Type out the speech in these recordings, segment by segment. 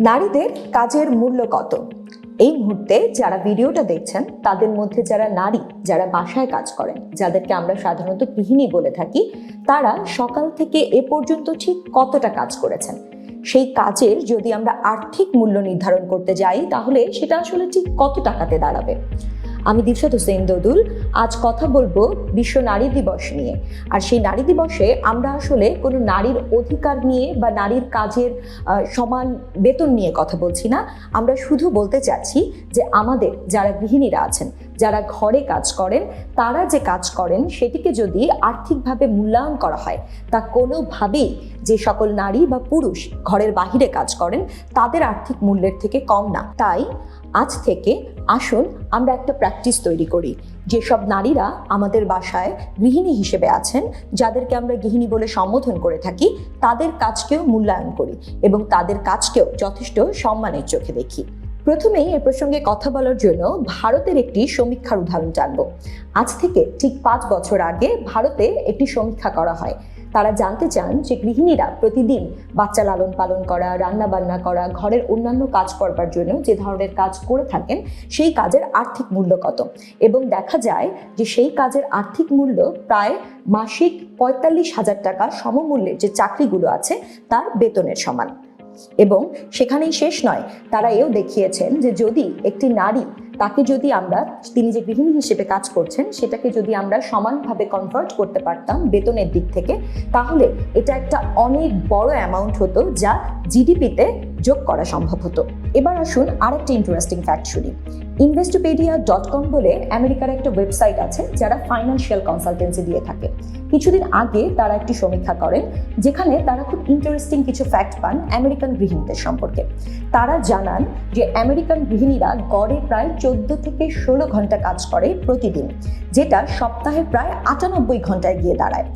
নারীদের কাজের মূল্য কত? এই মুহূর্তে যারা ভিডিওটা দেখছেন, তাদের মধ্যে যারা নারী, যারা বাসায় কাজ করেন, যাদেরকে আমরা সাধারণত গৃহিণী বলে থাকি, তারা সকাল থেকে এ পর্যন্ত ঠিক কতটা কাজ করেছেন? সেই কাজের যদি আমরা আর্থিক মূল্য নির্ধারণ করতে যাই, তাহলে সেটা আসলে ঠিক কত টাকাতে দাঁড়াবে? আমি দীপসাদ হোসেন দদুল, আজ কথা বলব বিশ্ব নারী দিবস নিয়ে। আর সেই নারী দিবসে আমরা আসলে কোনো নারীর অধিকার নিয়ে বা নারীর কাজের সমান বেতন নিয়ে কথা বলছি না। আমরা শুধু বলতে চাচ্ছি যে আমাদের যারা গৃহিণীরা আছেন যারা ঘরে কাজ করেন, তারা যে কাজ করেন, সেটিকে যদি আর্থিকভাবে মূল্যায়ন করা হয়, তা কোনোভাবেই যে সকল নারী বা পুরুষ ঘরের বাহিরে কাজ করেন, তাদের আর্থিক মূল্যের থেকে কম না। তাই আজ থেকে আসুন আমরা একটা প্র্যাকটিস তৈরি করি। যেসব নারীরা আমাদের বাসায় গৃহিণী হিসেবে আছেন, যাদেরকে আমরা গৃহিণী বলে সম্বোধন করে থাকি, তাদের কাজকেও মূল্যায়ন করি এবং তাদের কাজকেও যথেষ্ট সম্মানের চোখে দেখি। প্রথমেই এ প্রসঙ্গে কথা বলার জন্য ভারতের একটি সমীক্ষার উদাহরণ টানব আজ থেকে ঠিক পাঁচ বছর আগে ভারতে একটি সমীক্ষা করা হয়। তারা জানতে চান যে গৃহিণীরা প্রতিদিন বাচ্চা লালন পালন করা রান্না বান্না করা, ঘরের অন্যান্য কাজ করবার জন্য যে ধরনের কাজ করে থাকেন, সেই কাজের আর্থিক মূল্য কত? এবং দেখা যায় যে সেই কাজের আর্থিক মূল্য প্রায় মাসিক পঁয়তাল্লিশ হাজার টাকা সমমূল্যের যে চাকরিগুলো আছে, তার বেতনের সমান। এবং সেখানেই শেষ নয় তারা এও দেখিয়েছেন যে যদি একটি নারী তাকে যদি আমরা, তিনি যে গৃহিণী হিসেবে কাজ করছেন, সেটাকে যদি আমরা সমানভাবে কনভার্ট করতে পারতাম বেতনের দিক থেকে, তাহলে এটা একটা অনেক বড় অ্যামাউন্ট হতো যা জিডিপিতে যোগ করা সম্ভব হতো। এবার আসুন আরেকটা ইন্টারেস্টিং ফ্যাক্ট শুনি। ইনভেস্টোপেডিয়া ডট কম বলে আমেরিকার একটা ওয়েবসাইট আছে, যারা ফাইন্যান্সিয়াল কনসালটেন্সি দিয়ে থাকে। কিছুদিন আগে তারা একটি সমীক্ষা করেন, যেখানে তারা খুব ইন্টারেস্টিং কিছু ফ্যাক্ট পান আমেরিকান গৃহিণীদের সম্পর্কে। তারা জানান যে আমেরিকান গৃহিণীরা গড়ে প্রায় চোদ্দ থেকে ষোলো ঘণ্টা কাজ করে প্রতিদিন, যেটা সপ্তাহে প্রায় আটানব্বই ঘন্টায় গিয়ে দাঁড়ায়।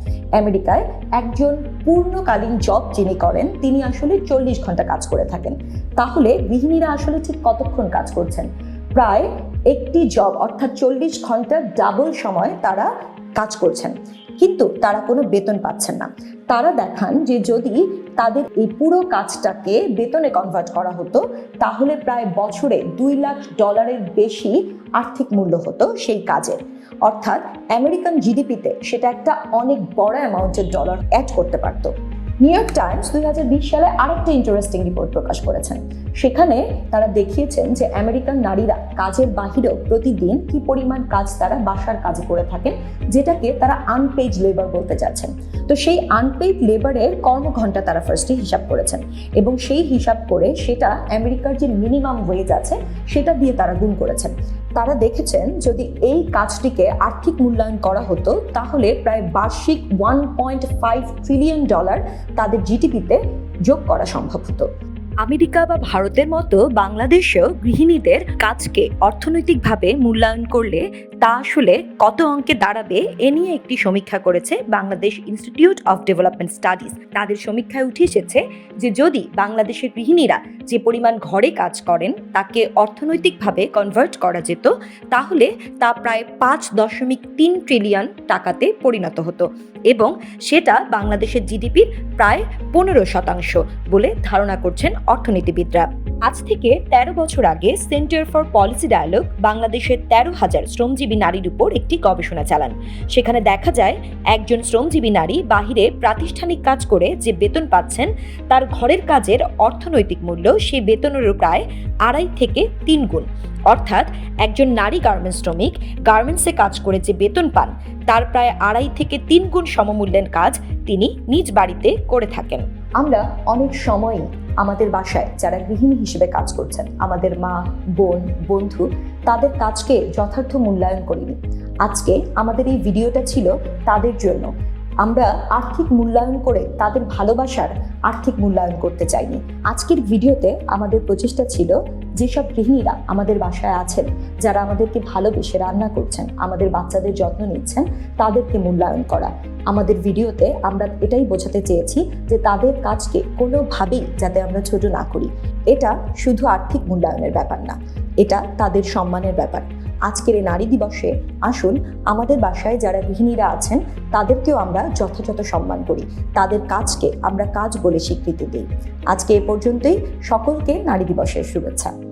আমেরিকায় একজন পূর্ণকালীন জব যিনি করেন, তিনি আসলে চল্লিশ ঘণ্টা কাজ করে থাকেন। তাহলে গৃহিণীরা আসলে ঠিক কতক্ষণ কাজ করছেন? প্রায় একটি জব অর্থাৎ চল্লিশ ঘণ্টা ডাবল সময় তারা কাজ করছেন। কিন্তু তারা কোনো বেতন পাচ্ছেন না। তারা দেখান যে যদি তাদের এই পুরো কাজটাকে বেতনে কনভার্ট করা হতো, তাহলে প্রায় বছরে দুই লাখ ডলারের বেশি আর্থিক মূল্য হতো সেই কাজের অর্থাৎ আমেরিকান জিডিপিতে সেটা একটা অনেক বড় অ্যামাউন্টের ডলার অ্যাড করতে পারতো। নিউ ইয়র্ক টাইমস দুই সালে আরেকটা ইন্টারেস্টিং রিপোর্ট প্রকাশ করেছেন। সেখানে তারা দেখিয়েছেন যে আমেরিকান নারীরা কাজের বাহিরেও প্রতিদিন কি পরিমাণ কাজ তারা বাসার কাজ করে থাকেন, যেটাকে তারা আনপেইড লেবার বলতে চাচ্ছেন তো সেই আনপেইড লেবারের কর্মঘণ্টা তারা ফার্স্টে হিসাব করেছেন এবং সেই হিসাব করে সেটা আমেরিকার যে মিনিমাম ওয়েজ আছে, সেটা দিয়ে তারা গুণ করেছেন। তারা দেখেছেন যদি এই কাজটিকে আর্থিক মূল্যায়ন করা হতো, তাহলে প্রায় বার্ষিক one point five trillion dollar তাদের জিডিপিতে যোগ করা সম্ভব হতো। আমেরিকা বা ভারতের মতো বাংলাদেশেও গৃহিণীদের কাজকে অর্থনৈতিকভাবে মূল্যায়ন করলে তা আসলে কত অঙ্কে দাঁড়াবে এ নিয়ে একটি সমীক্ষা করেছে Bangladesh institute of development studies. তাদের সমীক্ষায় উঠে এসেছে যে যদি বাংলাদেশের গৃহিণীরা যে পরিমাণ ঘরে কাজ করেন, তাকে অর্থনৈতিকভাবে কনভার্ট করা যেত, তাহলে তা প্রায় পাঁচ দশমিক তিন ট্রিলিয়ন টাকাতে পরিণত হতো এবং সেটা বাংলাদেশের জিডিপির প্রায় পনেরো শতাংশ বলে ধারণা করছেন অর্থনীতিবিদরা। আজ থেকে ১৩ বছর আগে সেন্টার ফর পলিসি ডায়ালগ বাংলাদেশের তেরো হাজার শ্রমজীবী নারীর উপর একটি গবেষণা চালান। সেখানে দেখা যায়, একজন শ্রমজীবী নারী বাহিরে প্রাতিষ্ঠানিক কাজ করে যে বেতন পাচ্ছেন, তার ঘরের কাজের অর্থনৈতিক মূল্য সে বেতনেরও প্রায় আড়াই থেকে তিন গুণ। অর্থাৎ একজন নারী গার্মেন্টস শ্রমিক গার্মেন্টসে কাজ করে যে বেতন পান, তার প্রায় আড়াই থেকে তিন গুণ সমমূল্যের কাজ তিনি নিজ বাড়িতে করে থাকেন। আমরা অনেক সময়ই আমাদের বাসায় যারা গৃহিণী হিসেবে কাজ করছেন, আমাদের মা, বোন, বন্ধু, তাদের কাজকে যথার্থ মূল্যায়ন করিনি। আজকে আমাদের এই ভিডিওটা ছিল তাদের জন্য। আমরা আর্থিক মূল্যায়ন করে তাদের ভালোবাসার আর্থিক মূল্যায়ন করতে চাইনি। আজকের ভিডিওতে আমাদের প্রচেষ্টা ছিল যেসব গৃহিণীরা আমাদের বাসায় আছেন, যারা আমাদেরকে ভালোবেসে রান্না করছেন, আমাদের বাচ্চাদের যত্ন নিচ্ছেন, তাদেরকে মূল্যায়ন করা। আমাদের ভিডিওতে আমরা এটাই বোঝাতে চেয়েছি যে তাদের কাজকে কোনোভাবেই যাতে আমরা ছোট না করি। এটা শুধু আর্থিক মূল্যায়নের ব্যাপার না, এটা তাদের সম্মানের ব্যাপার। আজকের এই নারী দিবসে আসুন, আমাদের বাসায় যারা গৃহিণীরা আছেন, তাদেরকেও আমরা যথাযথ সম্মান করি। তাদের কাজকে আমরা কাজ বলে স্বীকৃতি দিই। আজকে এ পর্যন্তই। সকলকে নারী দিবসের শুভেচ্ছা।